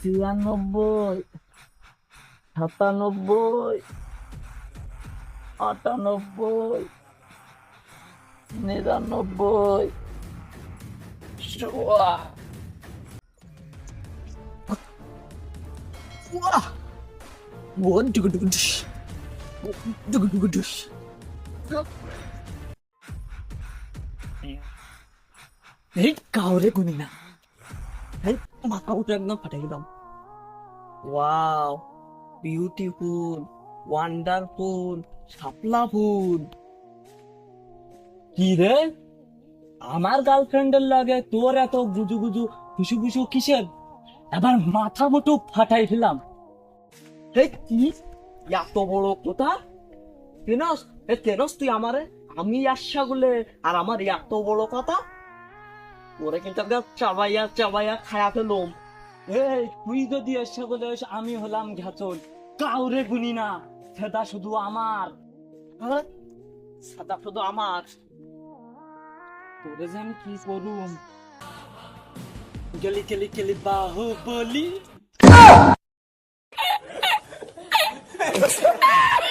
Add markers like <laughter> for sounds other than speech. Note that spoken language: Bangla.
ছিয়ানব্বই সাতানব্বই আটানব্বই নিরানব্বই. এই কাউরে গুনি না। মাথা উঠে একদম দিলাম ওয়াও বিউটিফুল ওয়ান্ডারফুল কি রে? আমার গার্লফ্রেন্ডের লাগে তোর এত গুজু গুজু, খুশু খুশু কিসের? এবার মাথা মতো ফাটাই ফেলাম। হে, কি? এত বড় কথা? কেনস? এ কেনস তুই আমারে? আমি আশা গুলে আর আমার এত বড় কথা? ওরে কিন্তু একদম চাবাইয়া চাবাইয়া খায়া ফেলুম এই, তুই যদি এসে বলে আমি হলাম ঘাচল কাউরে গুনি না, সেটা শুধু আমার। হ্যাঁ? সেটা শুধু আমার। তোরে যে আমি কি করুম? গলি গলি গলি বাহু বলি <laughs>